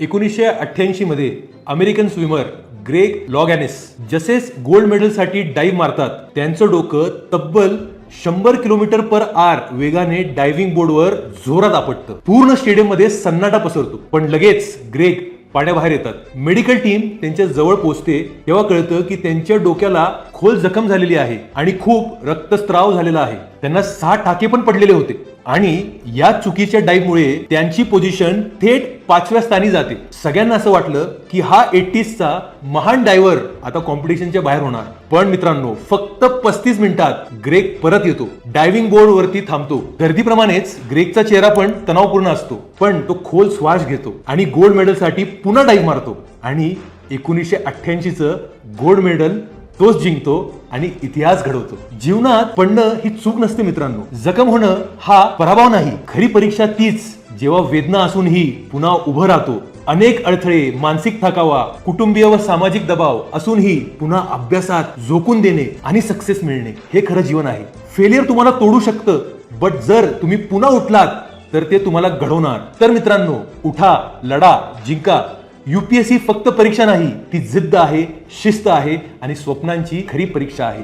एकोणीसशे अठ्ठ्याऐंशीमध्ये American swimmer Greg Louganis जसेच गोल्ड मेडलसाठी डाईव्ह मारतात त्यांचं डोकं तब्बल शंभर किलोमीटर पर आर वेगाने डायव्हिंग बोर्डवर जोरात आपटतं. पूर्ण स्टेडियममध्ये सन्नाटा पसरतो. पण लगेच ग्रेग पाण्याबाहेर येतात. मेडिकल टीम त्यांच्या जवळ पोहोचते तेव्हा कळतं की त्यांच्या डोक्याला खोल जखम झालेली आहे आणि खूप रक्तस्त्राव झालेला आहे. त्यांना सहा टाके पण पडलेले होते. आणि या चुकीच्या डाईव्हमुळे त्यांची पोझिशन थेट पाचव्या स्थानी जाते सगळ्यांना असं वाटलं की हा एटीसचा महान डायव्हर आता कॉम्पिटिशनच्या बाहेर होणार. पण मित्रांनो फक्त पस्तीस मिनिटात ग्रेक परत येतो. डायव्हिंग बोर्ड वरती थांबतो. गर्दीप्रमाणेच ग्रेकचा चेहरा पण तणावपूर्ण असतो. पण तो खोल श्वास घेतो आणि गोल्ड मेडलसाठी पुन्हा डाईव्ह मारतो. आणि एकोणीसशे अठ्ठ्याऐंशीचं गोल्ड मेडल तोच जिंकतो आणि इतिहास घडवतो. जीवनात पडणं ही चूक नसते मित्रांनो. जखम होणं हा पराभव नाही. खरी परीक्षा तीच. जेव्हा वेदना असूनही पुन्हा उभं राहतो. अनेक अडथळे मानसिक थकावा कुटुंबीय व सामाजिक दबाव असूनही पुन्हा अभ्यासात झोकून देणे आणि सक्सेस मिळणे हे खरं जीवन आहे. फेलियर तुम्हाला तोडू शकतं बट जर तुम्ही पुन्हा उठलात तर ते तुम्हाला घडवणार. तर मित्रांनो उठा लढा जिंका. युपीएससी फक्त परीक्षा नाही ती जिद्द आहे शिस्त आहे आणि स्वप्नांची खरी परीक्षा आहे.